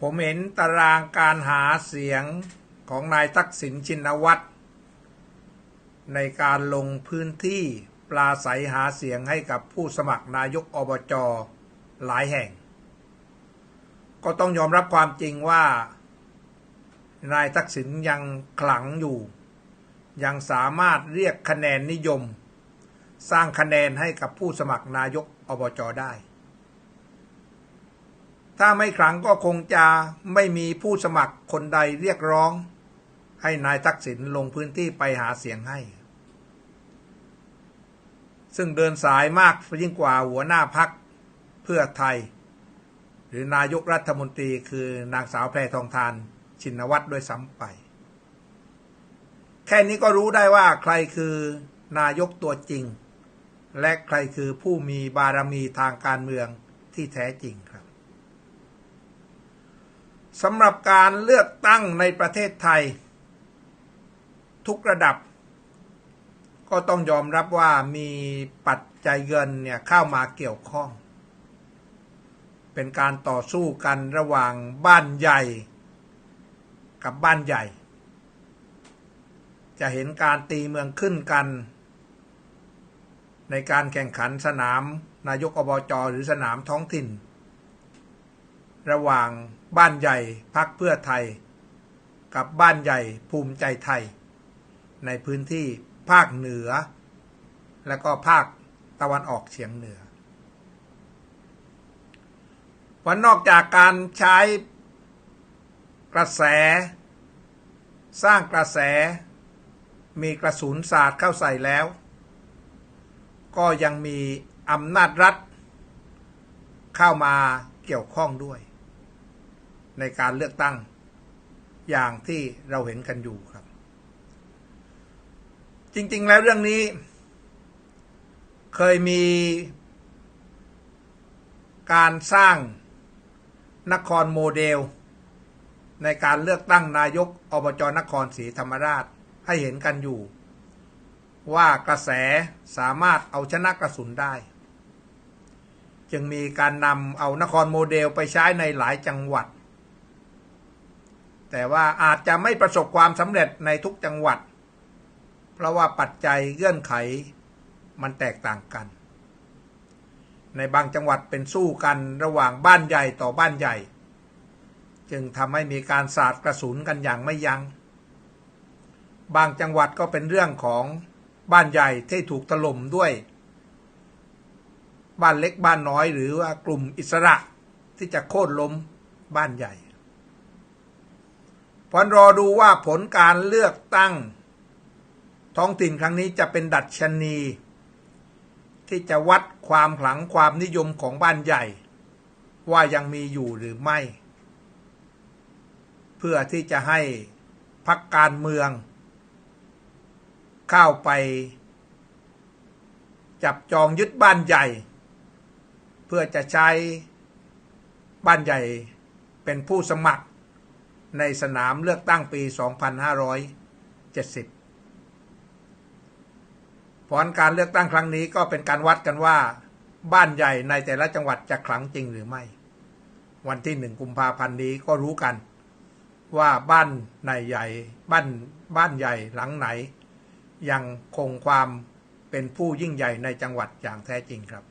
ผมเห็นตารางการหาเสียงของนายทักษิณชินวัตร ในการลงพื้นที่ปลาใสหาเสียงให้กับผู้สมัครนายกอบจหลายแห่ง ก็ต้องยอมรับความจริงว่า นายทักษิณยังขลังอยู่ ยังสามารถเรียกคะแนนนิยม สร้างคะแนนให้กับผู้สมัครนายกอบจได้ ถ้าไม่ขลังก็คงจะไม่มีผู้สมัครคนใดเรียกร้อง ให้นายทักษิณลงพื้นที่ไปหาเสียงให้ ซึ่งเดินสายมากยิ่งกว่าหัวหน้าพักเพื่อไทย หรือนายกรัฐมนตรีคือนางสาวแพรทองทานชินวัตรด้วยซ้ำไป แค่นี้ก็รู้ได้ว่าใครคือนายกตัวจริง และใครคือผู้มีบารมีทางการเมืองที่แท้จริงครับ สำหรับการเลือกตั้งในประเทศไทย ทุกระดับ ก็ต้องยอมรับว่ามีปัจจัยเงินเนี่ยเข้ามาเกี่ยวข้อง เป็นการต่อสู้กันระหว่างบ้านใหญ่กับบ้านใหญ่ จะเห็นการตีเมืองขึ้นกัน ในการแข่งขันสนามนายกอบจหรือสนามท้องถิ่น ระหว่างบ้านใหญ่พักเพื่อไทย กับบ้านใหญ่ภูมิใจไทย ในพื้นที่ภาคเหนือ และก็ภาคตะวันออกเฉียงเหนือวันนอกจากการใช้กระแส สร้างกระแส มีกระสุนสาดเข้าใส่แล้ว ก็ยังมีอำนาจรัฐ เข้ามาเกี่ยวข้องด้วย ในการเลือกตั้ง อย่างที่เราเห็นกันอยู่ครับ จริง ๆ แล้วเรื่องนี้ เคยมี การสร้างนครโมเดล ในการเลือกตั้งนายกอบจนครศรีธรรมราชให้เห็นกันอยู่ ว่ากระแสสามารถเอาชนะกระสุนได้ จึงมีการนำเอานครโมเดลไปใช้ในหลายจังหวัด แต่ว่าอาจจะไม่ประสบความสำเร็จในทุกจังหวัด เพราะว่าปัจจัยเงื่อนไขมันแตกต่างกัน ในบางจังหวัดเป็นสู้กันระหว่างบ้านใหญ่ต่อบ้านใหญ่ จึงทำให้มีการสาดกระสุนกันอย่างไม่ยัง้งบางจังหวัดก็เป็นเรื่องของบ้านใหญ่ที่ถูกถล่มด้วย บ้านเล็กบ้านน้อยหรือว่ากลุ่มอิสระที่จะโค่นล้มบ้านใหญ่ พอนรอดูว่าผลการเลือกตั้ง ท้องถิ่นครั้งนี้จะเป็นดัชนี ที่จะวัดความขลังความนิยมของบ้านใหญ่ ว่ายังมีอยู่หรือไม่ เพื่อที่จะให้พักการเมือง เข้าไป จับจองยึดบ้านใหญ่ เพื่อจะใช้บ้านใหญ่เป็นผู้สมัคร ในสนามเลือกตั้งปี 2570 ผลการเลือกตั้งครั้งนี้ก็เป็นการวัดกันว่า บ้านใหญ่ในแต่ละจังหวัดจะขลังจริงหรือไม่ วันที่หนึ่งกุมภาพันธ์นี้ก็รู้กัน ว่าบ้านในใหญ่บ้านบ้านใหญ่หลังไหน ยังคงความเป็นผู้ยิ่งใหญ่ในจังหวัดอย่างแท้จริงครับ